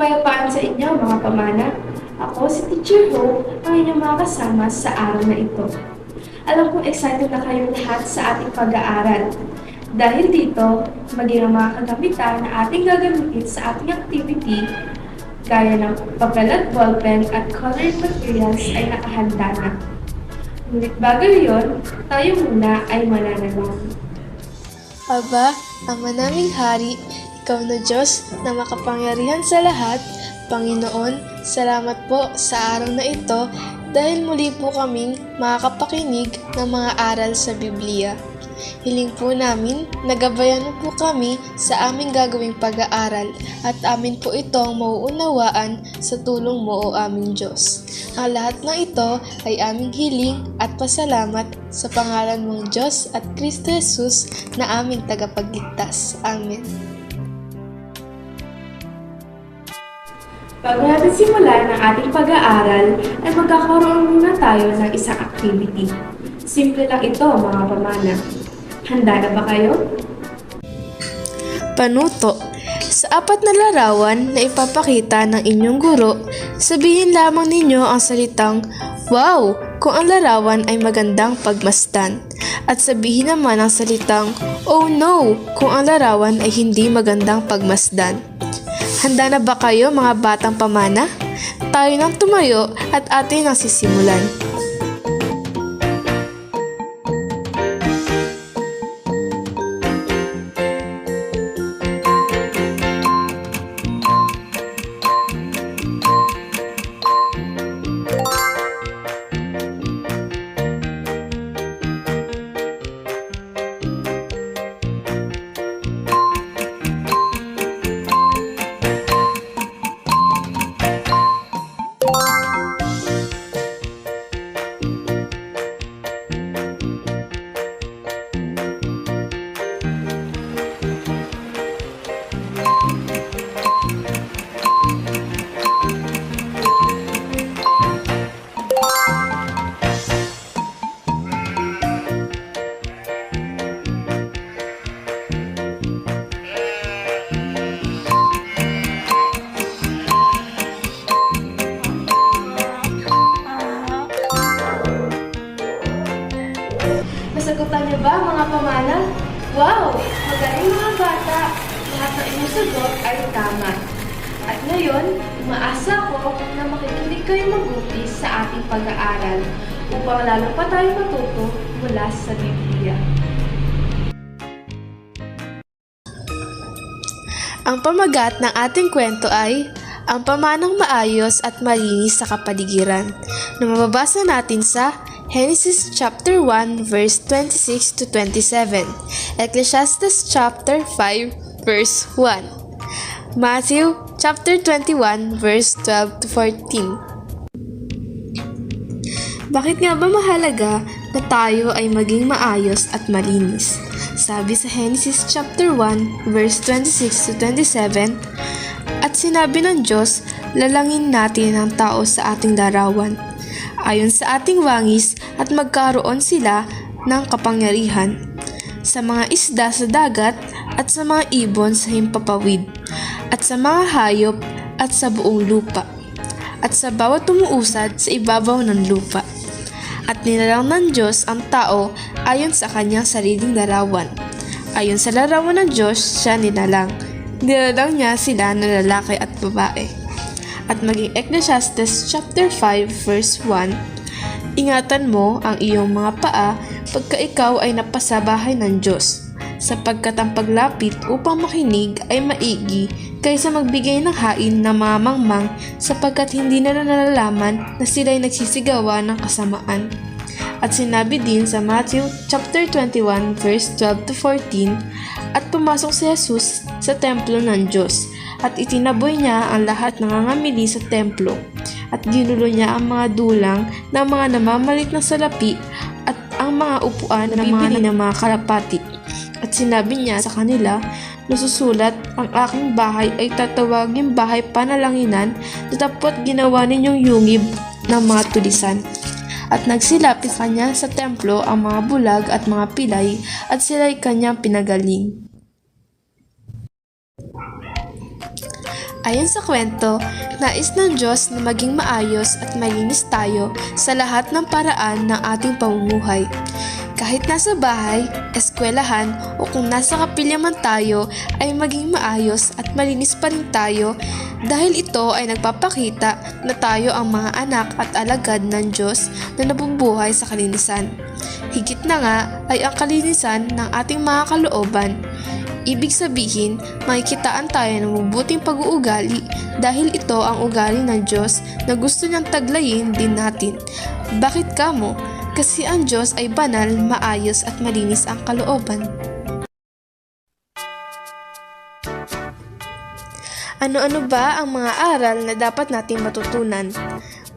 Kapayapaan sa inyo mga pamana. Ako si Teacher Hope, ang inyong mga kasama sa araw na ito. Alam kong excited na kayong lahat sa ating pag-aaral. Dahil dito, maging ang mga kagamitan na ating gagamitin sa ating activity, gaya ng papel at ballpen at coloring materials ay nakahanda na. Ngunit bago yun, tayo muna ay mananalangin. Aba, Ama naming Hari, Ikaw na Diyos na makapangyarihan sa lahat, Panginoon, salamat po sa araw na ito dahil muli po kaming makakapakinig ng mga aral sa Biblia. Hiling po namin, nagabayan mo po kami sa aming gagawing pag-aaral at amin po itong mauunawaan sa tulong mo o aming Diyos. Ang lahat ng ito ay aming hiling at pasalamat sa pangalan mong Diyos at Kristo Jesus na aming tagapagligtas. Amen. Bago natin simulan ang ating pag-aaral, ay magkakaroon muna tayo ng isang activity. Simple lang ito, mga pamana. Handa na ba kayo? Panuto. Sa apat na larawan na ipapakita ng inyong guro, sabihin lamang ninyo ang salitang Wow! kung ang larawan ay magandang pagmasdan. At sabihin naman ang salitang Oh no! kung ang larawan ay hindi magandang pagmasdan. Handa na ba kayo mga batang pamana? Tayo nang tumayo at atin ang sisimulan. Ngayon, umaasa ako na makikinig kayo mabuti sa ating pag-aaral upang lalo pa tayo matuto mula sa Biblia. Ang pamagat ng ating kwento ay ang pamanang maayos at malinis sa kapaligiran na mababasa natin sa Genesis chapter 1 verse 26 to 27, Ecclesiastes chapter 5 verse 1, Matthew chapter 21 verse 12 to 14. Bakit nga ba mahalaga na tayo ay maging maayos at malinis? Sabi sa Genesis chapter 1 verse 26 to 27, At sinabi ng Diyos, lalangin natin ang tao sa ating larawan, ayon sa ating wangis at magkaroon sila ng kapangyarihan sa mga isda sa dagat at sa mga ibon sa himpapawid at sa mga hayop at sa buong lupa at sa bawat tumuusad sa ibabaw ng lupa. At nilalang ng Diyos ang tao ayon sa kanyang sariling larawan. Ayon sa larawan ng Diyos, siya nilalang. Nilalang niya sila na lalaki at babae. At maging Ecclesiastes chapter 5 verse 1, Ingatan mo ang iyong mga paa pagka ikaw ay napasabahay ng Diyos, sapagkat ang paglapit upang makinig ay maigi kaysa magbigay ng hain na mga mangmang sapagkat hindi nila nalalaman na sila'y nagsisigawa ng kasamaan. At sinabi din sa Matthew chapter 21 verse 12 to 14 at pumasok si Jesus sa templo ng Diyos at itinaboy niya ang lahat ng nangangamili sa templo at ginulo niya ang mga dulang ng mga namamalit na salapi at ang mga upuan na bibili ng mga kalapati. At sinabi niya sa kanila, nasusulat, ang aking bahay ay tatawagin bahay panalanginan na dapat ginawa ninyong yungib ng mga tulisan. At nagsilapit kanya sa templo ang mga bulag at mga pilay at sila'y kanyang pinagaling. Ayon sa kwento, nais ng Diyos na maging maayos at malinis tayo sa lahat ng paraan ng ating pamumuhay. Kahit nasa bahay, eskwelahan o kung nasa kapilya man tayo ay maging maayos at malinis pa rin tayo dahil ito ay nagpapakita na tayo ang mga anak at alagad ng Diyos na nabubuhay sa kalinisan. Higit na nga ay ang kalinisan ng ating mga kalooban Ibig sabihin, makikitaan tayo ng mabuting pag-uugali dahil ito ang ugali ng Diyos na gusto niyang taglayin din natin. Bakit kamo? Kasi ang Diyos ay banal, maayos at malinis ang kalooban. Ano-ano ba ang mga aral na dapat nating matutunan?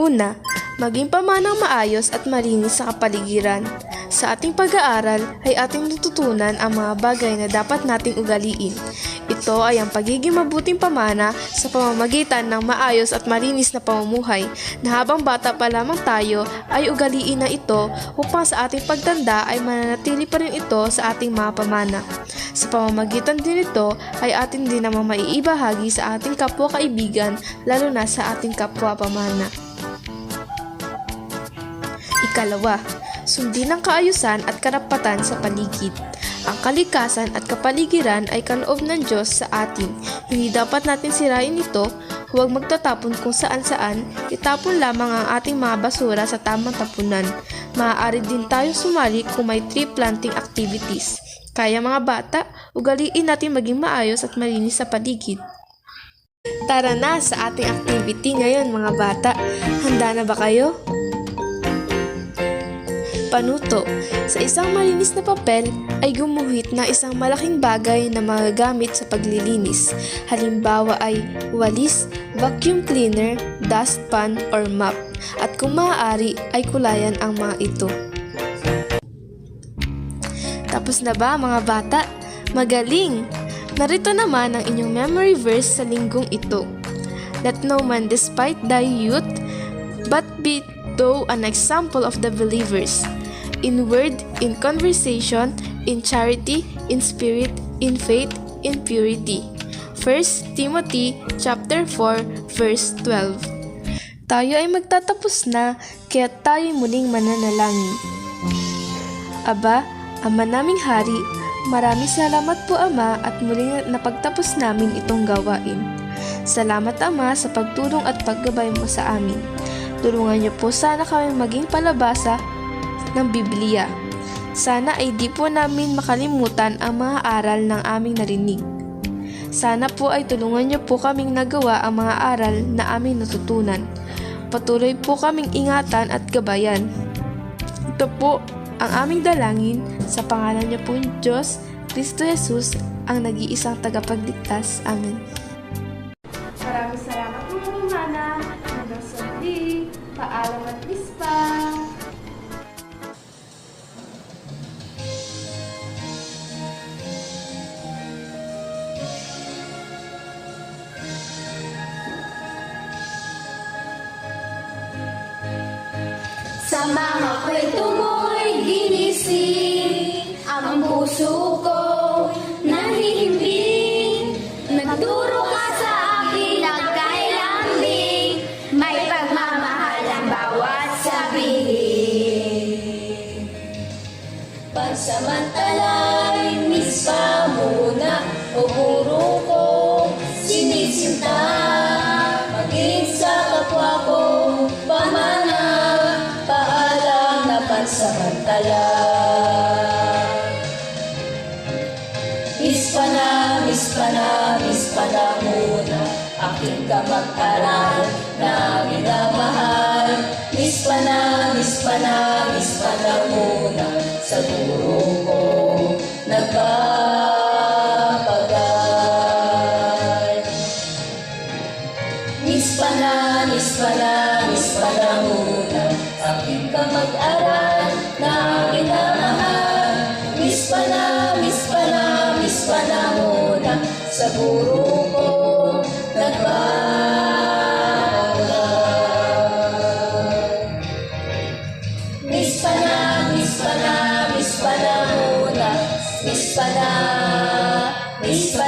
Una, maging pamanang maayos at malinis sa kapaligiran. Sa ating pag-aaral ay ating natutunan ang mga bagay na dapat nating ugaliin. Ito ay ang pagiging mabuting pamana sa pamamagitan ng maayos at malinis na pamumuhay na habang bata pa lamang tayo ay ugaliin na ito upang sa ating pagtanda ay mananatili pa rin ito sa ating mga pamana. Sa pamamagitan din ito ay atin din namang maiibahagi sa ating kapwa kaibigan lalo na sa ating kapwa pamana. Ikalawa, sundin ang kaayusan at karapatan sa paligid. Ang kalikasan at kapaligiran ay kaloob ng Diyos sa atin. Hindi dapat natin sirain ito, huwag magtatapon kung saan-saan, itapon lamang ang ating mga basura sa tamang tapunan. Maaari din tayo sumali kung may tree planting activities. Kaya mga bata, ugaliin natin maging maayos at malinis sa paligid. Tara na sa ating activity ngayon mga bata. Handa na ba kayo? Panuto. Sa isang malinis na papel ay gumuhit na isang malaking bagay na magagamit sa paglilinis. Halimbawa ay walis, vacuum cleaner, dustpan, or mop. At kung maaari ay kulayan ang mga ito. Tapos na ba mga bata? Magaling! Narito naman ang inyong memory verse sa linggong ito. Let no man despite thy youth, but be thou an example of the believers. In word, in conversation, in charity, in spirit, in faith, in purity. 1 Timothy chapter 4 verse 12. Tayo ay magtatapos na, kaya tayo muling mananalangin. Aba, Ama naming Hari, maraming salamat po Ama at muling napagtapos namin itong gawain. Salamat Ama sa pagtulong at paggabay mo sa amin. Tulungan niyo po sana kami maging palabasa ng Biblia. Sana ay di po namin makalimutan ang mga aral ng aming narinig. Sana po ay tulungan niyo po kaming nagawa ang mga aral na aming natutunan. Patuloy po kaming ingatan at gabayan. Ito po ang aming dalangin sa pangalan niyo po Diyos, Kristo Jesus, ang nag-iisang tagapagligtas. Amen. Sa mga kwento mo'y ginising Ang puso ko nahihimbing Nagturo ka sa akin nagkailambing May pagmamahal ang bawat sabihin Pansamantalay, mispa muna O Aking kamag-aral na minamahal Mispa na, mispa na, mispa na sa guro ko. Nagpapagay. Miss pa na, miss pa na, miss pa na muna. Aking ka Miss pa na, miss pa